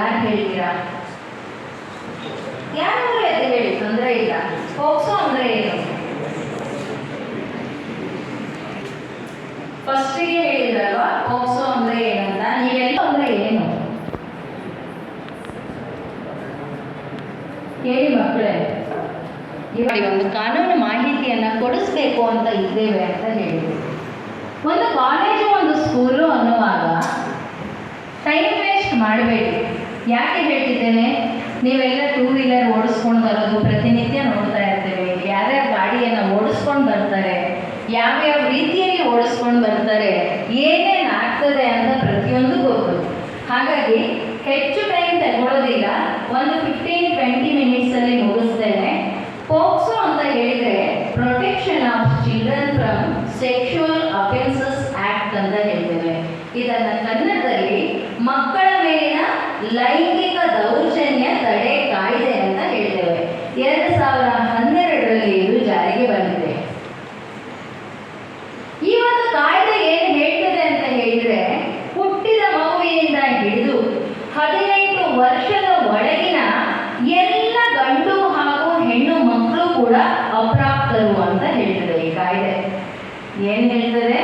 ಯಾರು ಹೇಳ್ತೀರಾ? ಯಾರಾದ್ರೂ ಎದ್ದು ಹೇಳಿ, ತೊಂದರೆ ಇಲ್ಲ. ಪೋಕ್ಸೋ ಅಂದ್ರೆ ಏನು? ಫಸ್ಟಿಗೆ ಹೇಳಿದ್ರಲ್ವಾ ಪೋಕ್ಸೋ ಅಂದ್ರೆ ಏನಂತ ನೀವೆಲ್ಲ ಅಂದ್ರೆ ಏನು? ಹೇಳಿ ಮಕ್ಕಳೇ. ಇವಾಗ ಒಂದು ಕಾನೂನು ಮಾಹಿತಿಯನ್ನ ಕೊಡಿಸ್ಬೇಕು ಅಂತ ಇದ್ದೇವೆ ಅಂತ ಹೇಳಿದ್ರು ಒಂದು ಕಾಲೇಜು ಒಂದು ಸ್ಕೂಲು ಅನ್ನುವಾಗ ಟೈಮ್ ವೇಸ್ಟ್ ಮಾಡಬೇಡಿ. ಯಾಕೆ ಹೇಳ್ತಿದ್ದೇನೆ? ನೀವೆಲ್ಲ ಟೂ ವೀಲರ್ ಓಡಿಸ್ಕೊಂಡು ಬರೋದು ಪ್ರತಿನಿತ್ಯ ನೋಡ್ತಾ ಇರ್ತೇವೆ. ಯಾರ್ಯಾರ ಗಾಡಿಯನ್ನು ಓಡಿಸ್ಕೊಂಡು ಬರ್ತಾರೆ, ಯಾವ್ಯಾವ ರೀತಿಯಲ್ಲಿ ಓಡಿಸ್ಕೊಂಡು ಬರ್ತಾರೆ, ಏನೇನು ಆಗ್ತದೆ ಅಂತ ಪ್ರತಿಯೊಂದು ಗೊತ್ತು. ಹಾಗಾಗಿ ಹೆಚ್ಚು ಟೈಮ್ ತಗೊಳ್ಳೋದಿಲ್ಲ ಒಂದು ಫಿಫ್ಟೀನ್ ಟ್ವೆಂಟಿ ಮಿನಿಟ್ಸಲ್ಲಿ ಮುಗಿಸ್ತೇನೆ. ಪೋಕ್ಸೋ ಅಂತ ಹೇಳಿದರೆ protection of children from sexual offences act ಅಂತ ಹೇಳ್ತೇವೆ ಇದನ್ನ ಕನ್ನಡದಲ್ಲಿ ಮಕ್ಕಳ ಲೈಂಗಿಕ ದೌರ್ಜನ್ಯ ತಡೆ ಕಾಯ್ದೆ ಅಂತ ಹೇಳ್ತೇವೆ. ಎರಡು ಸಾವಿರ ಹನ್ನೆರಡರಲ್ಲಿ ಇದು ಜಾರಿಗೆ ಬಂದಿದೆ. ಈ ಒಂದು ಕಾಯ್ದೆ ಏನು ಹೇಳ್ತದೆ ಅಂತ ಹೇಳಿದ್ರೆ, ಹುಟ್ಟಿದ ಮಗುವಿನಿಂದ ಹಿಡಿದು ಹದಿನೆಂಟು ವರ್ಷದ ಒಳಗಿನ ಎಲ್ಲ ಗಂಡು ಹಾಗೂ ಹೆಣ್ಣು ಮಕ್ಕಳು ಕೂಡ ಅಪ್ರಾಪ್ತರು ಅಂತ ಹೇಳ್ತದೆ ಈ ಕಾಯ್ದೆ. ಏನ್ ಹೇಳ್ತದೆ?